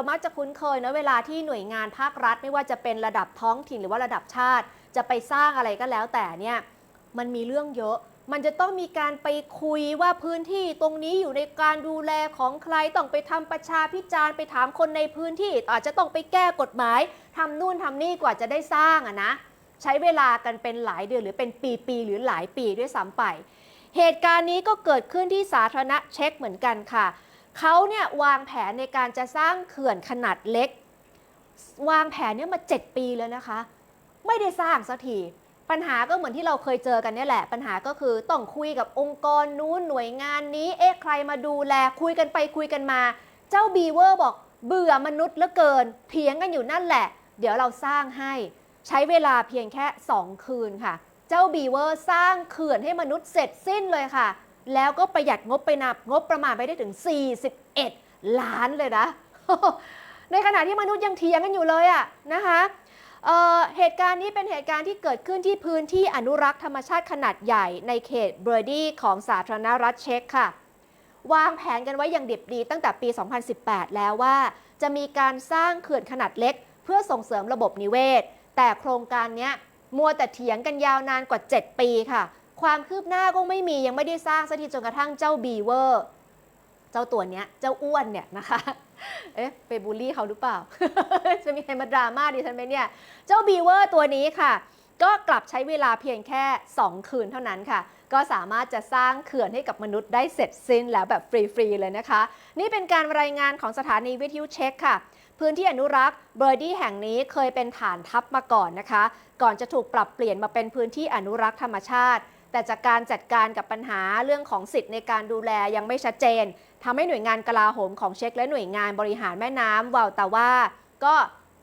เรามักจะคุ้นเคยนะเวลาที่หน่วยงานภาครัฐ ไม่ว่าจะเป็นระดับท้องถิ่นหรือว่าระดับชาติ จะไปสร้างอะไรก็แล้วแต่เนี่ยมันมีเรื่องเยอะ มันจะต้องมีการไปคุยว่าพื้นที่ตรงนี้อยู่ในการดูแลของใครต้องไปทำประชาพิจารณ์ไปถามคนในพื้นที่ อาจจะต้องไปแก้กฎหมายทำนู่นทำนี่กว่าจะได้สร้างอะนะใช้เวลากันเป็นหลายเดือนหรือเป็นปีๆหรือหลายปีด้วยซ้ำไป เหตุการณ์นี้ก็เกิดขึ้นที่สาธารณะเช็คเหมือนกันค่ะ เขาเนี่ยวางแผนในการจะสร้างเขื่อนขนาดเล็ก วางแผนเนี่ยมา 7 ปีแล้วนะคะ ไม่ได้สร้างสักทีปัญหาก็เหมือนที่เราเคยเจอกันนี่แหละ ปัญหาก็คือต้องคุยกับองค์กรนู้นหน่วยงานนี้ เอ๊ะใครมาดูแลคุยกันไปคุยกันมา เจ้าบีเวอร์บอกเบื่อมนุษย์เหลือเกินเถียงกันอยู่นั่นแหละ เดี๋ยวเราสร้างให้ใช้เวลาเพียงแค่ 2 คืนค่ะ เจ้าบีเวอร์สร้างเขื่อนให้มนุษย์เสร็จสิ้นเลยค่ะ แล้วก็ประหยัดงบไปนับงบประมาณไปได้ถึง 41 ล้านเลยนะ ในขณะที่มนุษย์ยังเถียงกันอยู่เลยอะนะคะเเหตุการณ์นี้เป็นเหตุการณ์ที่เกิดขึ้นที่พื้นที่อนุรักษ์ธรรมชาติขนาดใหญ่ในเขตเบอร์ดี้ของสาธารณรัฐเช็กค่ะ วางแผนกันไว้อย่างดิบดีตั้งแต่ปี 2018 แล้วว่า จะมีการสร้างเขื่อนขนาดเล็ก เพื่อส่งเสริมระบบนิเวศ แต่โครงการนี้มัวแต่เถียงกันยาวนานกว่า 7 ปีค่ะ ความคืบหน้าก็ไม่มียังไม่ได้สร้างสักทีจนกระทั่งเจ้าบีเวอร์เจ้าตัวเนี้ยเจ้าอ้วนเนี่ยนะคะ เอ๊ะไปบูลลี่เขาหรือเปล่า จะมีใครมาดราม่าดิฉันไหมเนี่ย เจ้าบีเวอร์ตัวนี้ค่ะ ก็กลับใช้เวลาเพียงแค่ 2 คืนเท่านั้นค่ะ ก็สามารถจะสร้างเขื่อนให้กับมนุษย์ได้เสร็จสิ้นแล้วแบบฟรี ๆ เลยนะคะ นี่เป็นการรายงานของสถานีวิทยุเช็คค่ะ พื้นที่อนุรักษ์เบอร์ดี้แห่งนี้เคยเป็นฐานทัพมาก่อนนะคะ ก่อนจะถูกปรับเปลี่ยนมาเป็นพื้นที่อนุรักษ์ธรรมชาติ แต่จากการจัดการกับปัญหาเรื่องของสิทธิ์ในการดูแลยังไม่ชัดเจนทำให้หน่วยงานกลาโหมของเช็กและหน่วยงานบริหารแม่น้ำวาลตาว่า ก็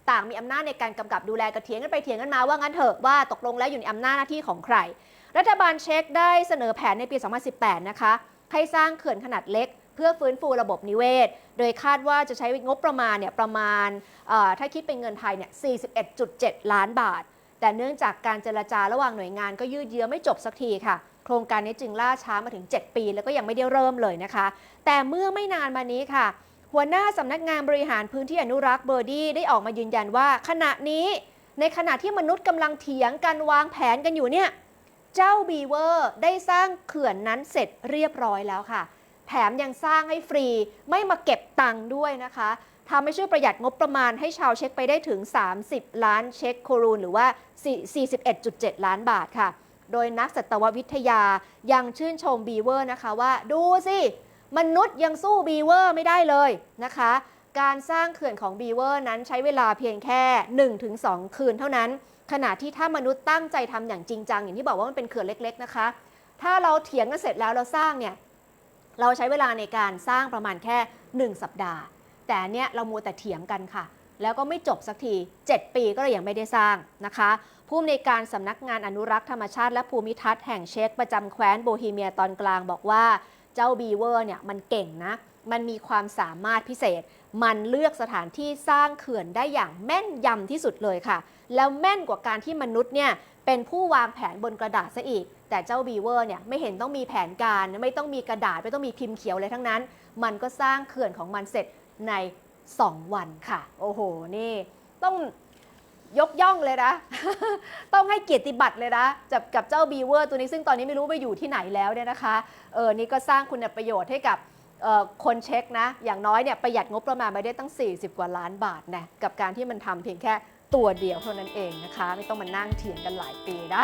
ต่างมีอำนาจในการกำกับดูแลกระเถียงกันไปเถียงกันมาว่างั้นเถอะว่าตกลงแล้วอยู่ในอำนาจหน้าที่ของใคร รัฐบาลเช็กได้เสนอแผนในปี 2018 นะคะ ให้สร้างเขื่อนขนาดเล็ก เพื่อฟื้นฟูระบบนิเวศ โดยคาดว่าจะใช้งบประมาณเนี่ยประมาณถ้าคิดเป็นเงินไทยเนี่ย 41.7 ล้านบาท แต่เนื่องจากการเจรจาระหว่างหน่วยงานก็ยืดเยื้อไม่จบสักทีค่ะ โครงการนี้จึงล่าช้ามาถึง 7 ปี แล้วก็ยังไม่ได้เริ่มเลยนะคะ แต่เมื่อไม่นานมานี้ค่ะ หัวหน้าสำนักงานบริหารพื้นที่อนุรักษ์เบอร์ดี้ได้ออกมายืนยันว่า ขณะนี้ในขณะที่มนุษย์กำลังเถียงกันวางแผนกันอยู่เนี่ยเจ้าบีเวอร์ได้สร้างเขื่อนนั้นเสร็จเรียบร้อยแล้วค่ะ แถมยังสร้างให้ฟรีไม่มาเก็บตังค์ด้วยนะคะ ทำให้ช่วยประหยัดงบประมาณให้ชาวเช็คไปได้ถึง 30 ล้านเช็คโครูนหรือว่า 41.7 ล้านบาทค่ะ โดยนักสัตววิทยายังชื่นชมบีเวอร์นะคะว่า ดูสิ มนุษย์ยังสู้บีเวอร์ไม่ได้เลยนะคะ การสร้างเขื่อนของบีเวอร์นั้นใช้เวลาเพียงแค่ 1-2 คืนเท่านั้น ขณะที่ถ้ามนุษย์ตั้งใจทำอย่างจริงจังอย่างที่บอกว่ามันเป็นเขื่อนเล็ก ๆ นะคะ ถ้าเราเถียงกันเสร็จแล้วเราสร้างเนี่ยเราใช้เวลาในการสร้างประมาณแค่ 1 สัปดาห์ แต่เนี้ยเรามัวแต่เถียงกันค่ะ แล้วก็ไม่จบสักที 7 ปีก็เลยยังไม่ได้สร้างนะคะ ผู้อำนวยการสำนักงานอนุรักษ์ธรรมชาติและภูมิทัศน์แห่งเช็กประจำแคว้นโบฮีเมียตอนกลางบอกว่าเจ้าบีเวอร์เนี่ยมันเก่งนะ มันมีความสามารถพิเศษ มันเลือกสถานที่สร้างเขื่อนได้อย่างแม่นยำที่สุดเลยค่ะ แล้วแม่นกว่าการที่มนุษย์เนี่ยเป็นผู้วางแผนบนกระดาษซะอีก แต่เจ้าบีเวอร์เนี่ยไม่เห็นต้องมีแผนการ ไม่ต้องมีกระดาษ ไม่ต้องมีพิมพ์เขียวอะไรทั้งนั้น มันก็สร้างเขื่อนของมันเสร็จ ใน 2 วันค่ะ โอ้โห นี่ต้องยกย่องเลยนะ ต้องให้เกียรติบัตรเลยนะกับกับเจ้าบีเวอร์ตัวนี้ซึ่งตอนนี้ไม่รู้ไปอยู่ที่ไหนแล้วเนี่ยนะคะ เออ นี่ก็สร้างคุณประโยชน์ให้กับเอ่อคนเช็คนะ อย่างน้อยเนี่ยประหยัดงบประมาณไปได้ตั้ง 40 กว่าล้านบาทนะ กับการที่มันทำเพียงแค่ตัวเดียวเท่านั้นเองนะคะ ไม่ต้องมานั่งเถียงกันหลายปีนะ